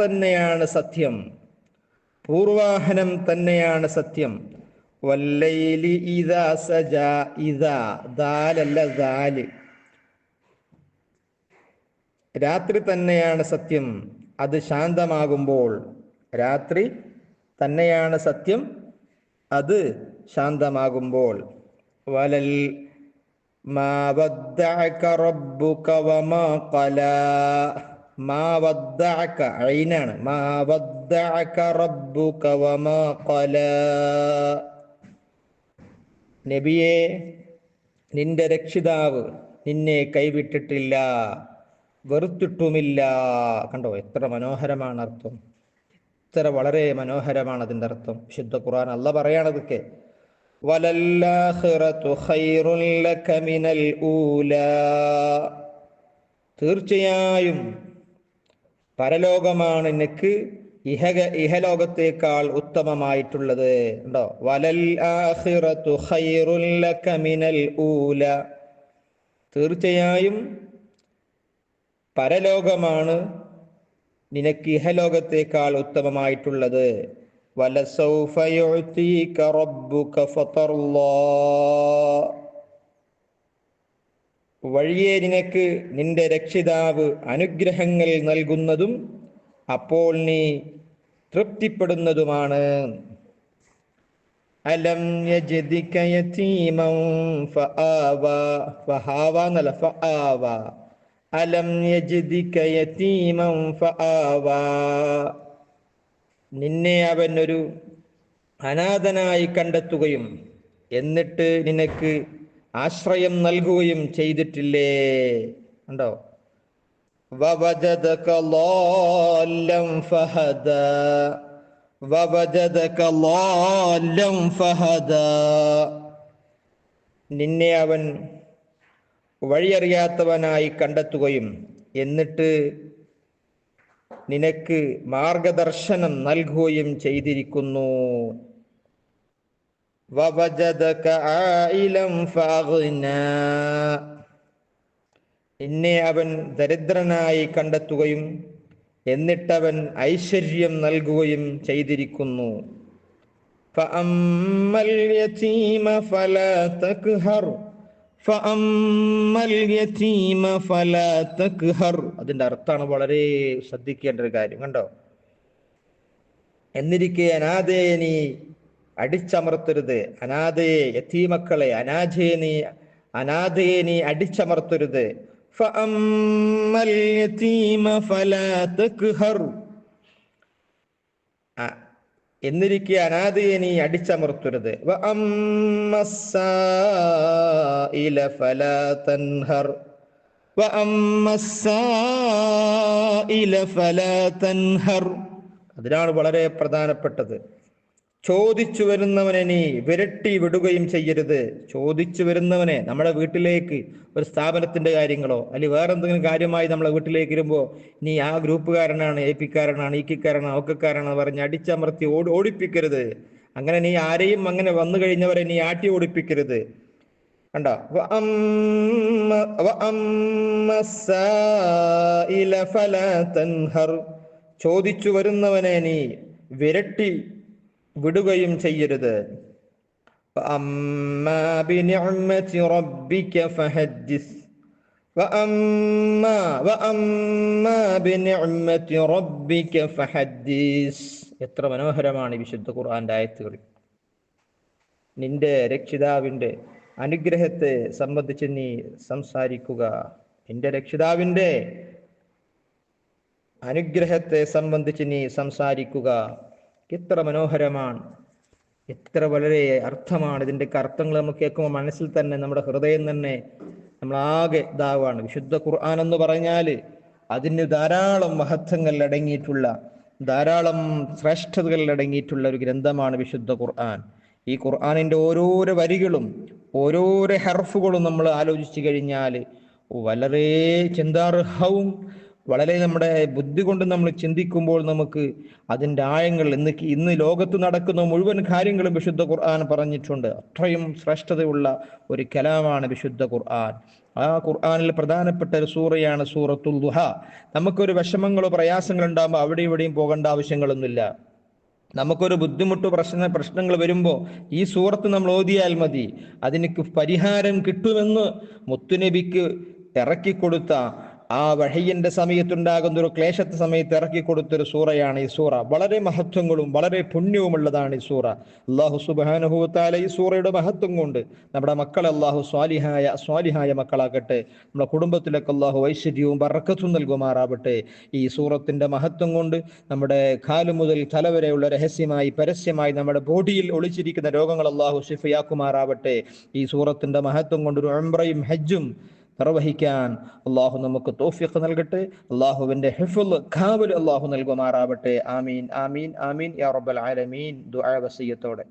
തന്നെയാണ് സത്യം. പൂർവാഹനം തന്നെയാണ് സത്യം. വല്ലൈലി ഇതാ സജാ ഇതാ ദാലല്ല ദാൽ. രാത്രി തന്നെയാണ് സത്യം. അത് ശാന്തമാകുമ്പോൾ രാത്രി തന്നെയാണ് സത്യം. അത് ശാന്തമാകുമ്പോൾ. വലൽ ഐനാണ്. നബിയെ നിന്റെ രക്ഷിതാവ് നിന്നെ കൈവിട്ടിട്ടില്ല. വെറുത്തിട്ടുമില്ല. കണ്ടോ? എത്ര മനോഹരമാണ് അർത്ഥം. എത്ര വളരെ മനോഹരമാണ് അതിന്റെ അർത്ഥം. വിശുദ്ധ ഖുർആൻ അല്ല പറയാണതൊക്കെ തീർച്ചയായും പരലോകമാണ് നിനക്ക് ഇഹക ഇഹലോകത്തേക്കാൾ ഉത്തമമായിട്ടുള്ളത്. ഉണ്ടോ? വലൽ ഊല. തീർച്ചയായും പരലോകമാണ് നിനക്ക് ഇഹലോകത്തേക്കാൾ ഉത്തമമായിട്ടുള്ളത്. വഴിയെ നിനക്ക് നിന്റെ രക്ഷിതാവ് അനുഗ്രഹങ്ങൾ നൽകുന്നതും അപ്പോൾ നീ തൃപ്തിപ്പെടുന്നതുമാണ്. അലം യജ്ദിക യതീമൻ ഫആവ ഫഹാവ എന്നല്ല ഫആവ അലം യജ്ദിക യതീമൻ ഫആവ നിന്നെ അവൻ ഒരു അനാഥനായി കണ്ടെത്തുകയും എന്നിട്ട് നിനക്ക് ആശ്രയം നൽകുകയും ചെയ്തിട്ടില്ലേ ഉണ്ടോ ووجدك ضالا فهدى ووجدك ضالا فهدى നിന്നെ അവൻ വഴിയറിയാത്തവനായി കണ്ടെത്തുകയും എന്നിട്ട് നിനക്ക് മാർഗദർശനം നൽകുകയും ചെയ്തിരിക്കുന്നു വവജദക ആയിലം ഫഅഗ്നാ നിന്നെ അവൻ ദരിദ്രനായി കണ്ടെത്തുകയും എന്നിട്ടവൻ ഐശ്വര്യം നൽകുകയും ചെയ്തിരിക്കുന്നു فأما اليتيم فلا تقهر അതിന്റെ അർത്ഥമാണ് വളരെ ശ്രദ്ധിക്കേണ്ട ഒരു കാര്യം കണ്ടോ? എന്നിരിക്കെ അനാഥയെ നീ അടിച്ചമർത്തരുത്. അനാഥയെ യത്തീമക്കളെ അനാഥയെ നീ അനാഥയെ നീ അടിച്ചമർത്തരുത്. ഫഅമ്മൽ യതീമ ഫലാ എന്നിരിക്കെ അനാഥയെ നീ അടിച്ചമർത്തരുത്. അതിനാണ് വളരെ പ്രധാനപ്പെട്ടത്. ചോദിച്ചു വരുന്നവനെ നീ വിരട്ടി വിടുകയും ചെയ്യരുത്. ചോദിച്ചു വരുന്നവനെ നമ്മുടെ വീട്ടിലേക്ക് ഒരു സ്ഥാപനത്തിന്റെ കാര്യങ്ങളോ അല്ലെങ്കിൽ വേറെ എന്തെങ്കിലും കാര്യമായി നമ്മളെ വീട്ടിലേക്ക് വരുമ്പോൾ നീ ആ ഗ്രൂപ്പുകാരനാണ് എ പിക്കാരനാണ് ഇക്കിക്കാരനാണ് ഒക്കക്കാരനാണ് പറഞ്ഞ് അടിച്ചമർത്തി ഓടി ഓടിപ്പിക്കരുത്. അങ്ങനെ നീ ആരെയും അങ്ങനെ വന്നു കഴിഞ്ഞവരെ നീ ആട്ടി ഓടിപ്പിക്കരുത്. കണ്ടോ? ചോദിച്ചു വരുന്നവനെ നീ വിരട്ടി വിടുകയും ചെയ്യരുത്. എത്ര മനോഹരമാണ് ഈ വിശുദ്ധ ഖുർആന്റെ ആയത്തുകൾ. നിന്റെ രക്ഷിതാവിന്റെ അനുഗ്രഹത്തെ സംബന്ധിച്ച് നീ സംസാരിക്കുക. നിന്റെ രക്ഷിതാവിന്റെ അനുഗ്രഹത്തെ സംബന്ധിച്ച് നീ സംസാരിക്കുക. എത്ര മനോഹരമാണ്. എത്ര വളരെ അർത്ഥമാണ്. ഇതിന്റെ അർത്ഥങ്ങൾ നമുക്ക് കേൾക്കുമ്പോൾ മനസ്സിൽ തന്നെ നമ്മുടെ ഹൃദയം തന്നെ നമ്മളാകെ ഇതാവാണ്. വിശുദ്ധ ഖുർആൻ എന്ന് പറഞ്ഞാൽ അതിന് ധാരാളം മഹത്വങ്ങൾ അടങ്ങിയിട്ടുള്ള ധാരാളം ശ്രേഷ്ഠതകൾ അടങ്ങിയിട്ടുള്ള ഒരു ഗ്രന്ഥമാണ് വിശുദ്ധ ഖുർആൻ. ഈ ഖുർആനിന്റെ ഓരോരോ വരികളും ഓരോരോ ഹർഫുകളും നമ്മൾ ആലോചിച്ചു കഴിഞ്ഞാൽ വളരെ ചിന്താർഹവും വളരെ നമ്മുടെ ബുദ്ധി കൊണ്ട് നമ്മൾ ചിന്തിക്കുമ്പോൾ നമുക്ക് അതിന്റെ ആഴങ്ങൾ ഇന്ന് ഇന്ന് ലോകത്ത് നടക്കുന്ന മുഴുവൻ കാര്യങ്ങളും വിശുദ്ധ ഖുർആൻ പറഞ്ഞിട്ടുണ്ട്. അത്രയും ശ്രേഷ്ഠതയുള്ള ഒരു കലാമാണ് വിശുദ്ധ ഖുർആൻ. ആ ഖുർആാനിൽ പ്രധാനപ്പെട്ട ഒരു സൂറയാണ് സൂറത്തുൽ ദുഹ. നമുക്കൊരു വിഷമങ്ങളോ പ്രയാസങ്ങളോ ഉണ്ടാകുമ്പോൾ അവിടെ ഇവിടെയും പോകേണ്ട ആവശ്യങ്ങളൊന്നുമില്ല. നമുക്കൊരു ബുദ്ധിമുട്ട് പ്രശ്ന പ്രശ്നങ്ങൾ വരുമ്പോൾ ഈ സൂറത്ത് നമ്മൾ ഓതിയാൽ മതി. അതിന് പരിഹാരം കിട്ടുമെന്ന് മുത്തുനബിക്ക് ഇറക്കിക്കൊടുത്ത ആ വഹയ്യന്റെ സമയത്തുണ്ടാകുന്ന ഒരു ക്ലേശത്തെ സമയത്ത് ഇറക്കി കൊടുത്തൊരു സൂറയാണ് ഈ സൂറ. വളരെ മഹത്വങ്ങളും വളരെ പുണ്യവുമുള്ളതാണ് ഈ സൂറ. അള്ളാഹു സുബാനുഭവത്താല ഈ സൂറയുടെ മഹത്വം കൊണ്ട് നമ്മുടെ മക്കളെ അള്ളാഹു സ്വാലിഹായ സ്വാലിഹായ മക്കളാകട്ടെ നമ്മുടെ കുടുംബത്തിലൊക്കെ അള്ളാഹു ഐശ്വര്യവും വറക്കത്തും നൽകുമാറാവട്ടെ. ഈ സൂറത്തിന്റെ മഹത്വം കൊണ്ട് നമ്മുടെ കാലു മുതൽ തല വരെയുള്ള രഹസ്യമായി പരസ്യമായി നമ്മുടെ ബോഡിയിൽ ഒളിച്ചിരിക്കുന്ന രോഗങ്ങൾ അള്ളാഹു ഷിഫയാക്കുമാറാവട്ടെ ഈ സൂറത്തിന്റെ മഹത്വം കൊണ്ട് ഒരു ഉംറയും ഹജ്ജും നിർവഹിക്കാൻ അള്ളാഹു നമുക്ക് തോഫിക്ക് നൽകട്ടെ. അള്ളാഹുവിന്റെ ഹിഫുൽ ഖാബുൽ അള്ളാഹു നൽകുമാറാവട്ടെ. ആമീൻ ആമീൻ ആമീൻ. യാ റബ്ബൽ ആലമീൻ. ദുആ വസിയത്തോടെ.